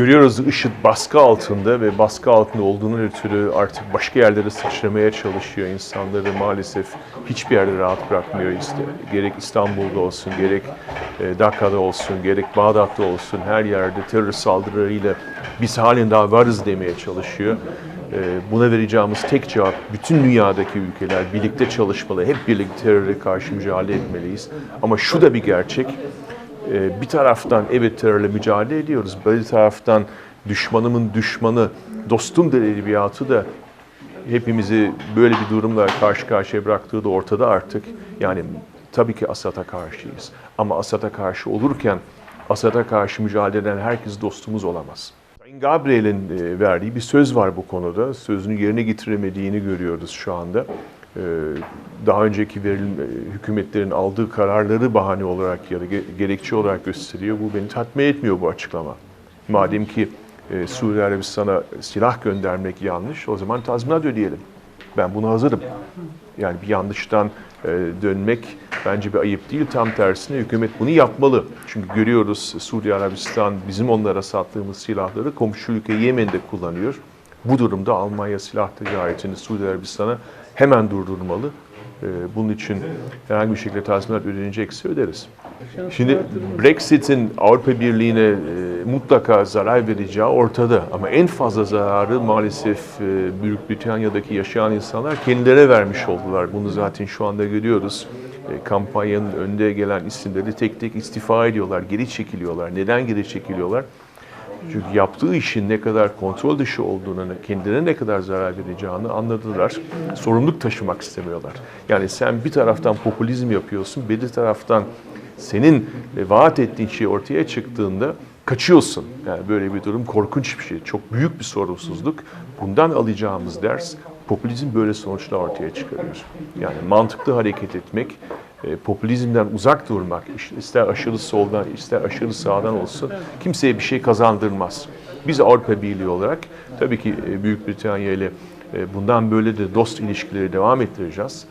Görüyoruz IŞİD baskı altında ve baskı altında olduğunun ötürü artık başka yerlere sıçramaya çalışıyor. İnsanları maalesef hiçbir yerde rahat bırakmıyor. Gerek İstanbul'da olsun, gerek e, Dakika'da olsun, gerek Bağdat'ta olsun her yerde terör saldırılarıyla biz halen daha varız demeye çalışıyor. E, Buna vereceğimiz tek cevap bütün dünyadaki ülkeler birlikte çalışmalı, hep birlikte teröre karşı mücadele etmeliyiz. Ama şu da bir gerçek, bir taraftan evet terörle mücadele ediyoruz. Bir taraftan düşmanımın düşmanı, dostumdur edebiyatı da hepimizi böyle bir durumla karşı karşıya bıraktığı da ortada artık. Yani tabii ki Asad'a karşıyız. Ama Asad'a karşı olurken Asad'a karşı mücadele eden herkes dostumuz olamaz. Sayın Gabriel'in e, verdiği bir söz var bu konuda. Sözünü yerine getiremediğini görüyoruz şu anda. Ee, Daha önceki verilen e, hükümetlerin aldığı kararları bahane olarak ya da ge- gerekçe olarak gösteriyor. Bu beni tatmin etmiyor bu açıklama. Madem ki e, Suudi Arabistan'a silah göndermek yanlış, o zaman tazminat ödeyelim. Ben buna hazırım. Yani bir yanlıştan e, dönmek bence bir ayıp değil. Tam tersine hükümet bunu yapmalı. Çünkü görüyoruz Suudi Arabistan bizim onlara sattığımız silahları komşu ülke Yemen'de kullanıyor. Bu durumda Almanya silah ticaretini Suudi Arabistan'a hemen durdurmalı. E, Bunun için herhangi bir şekilde tazminat ödenecekse öderiz. Şimdi Brexit'in Avrupa Birliği'ne e, mutlaka zarar vereceği ortada. Ama en fazla zararı maalesef e, Büyük Britanya'daki yaşayan insanlar kendilerine vermiş oldular. Bunu zaten şu anda görüyoruz. E, kampanyanın önde gelen isimleri tek tek istifa ediyorlar, geri çekiliyorlar. Neden geri çekiliyorlar? Çünkü yaptığı işin ne kadar kontrol dışı olduğunu, kendilerine ne kadar zarar vereceğini anladılar. Sorumluluk taşımak istemiyorlar. Yani sen bir taraftan popülizm yapıyorsun, bir taraftan senin e, vaat ettiğin şey ortaya çıktığında kaçıyorsun. Yani böyle bir durum korkunç bir şey. Çok büyük bir sorumsuzluk. Bundan alacağımız ders popülizm böyle sonuçlar ortaya çıkarıyor. Yani mantıklı hareket etmek, e, popülizmden uzak durmak, ister aşırı soldan ister aşırı sağdan olsun kimseye bir şey kazandırmaz. Biz Avrupa Birliği olarak tabii ki e, Büyük Britanya ile e, bundan böyle de dost ilişkileri devam ettireceğiz.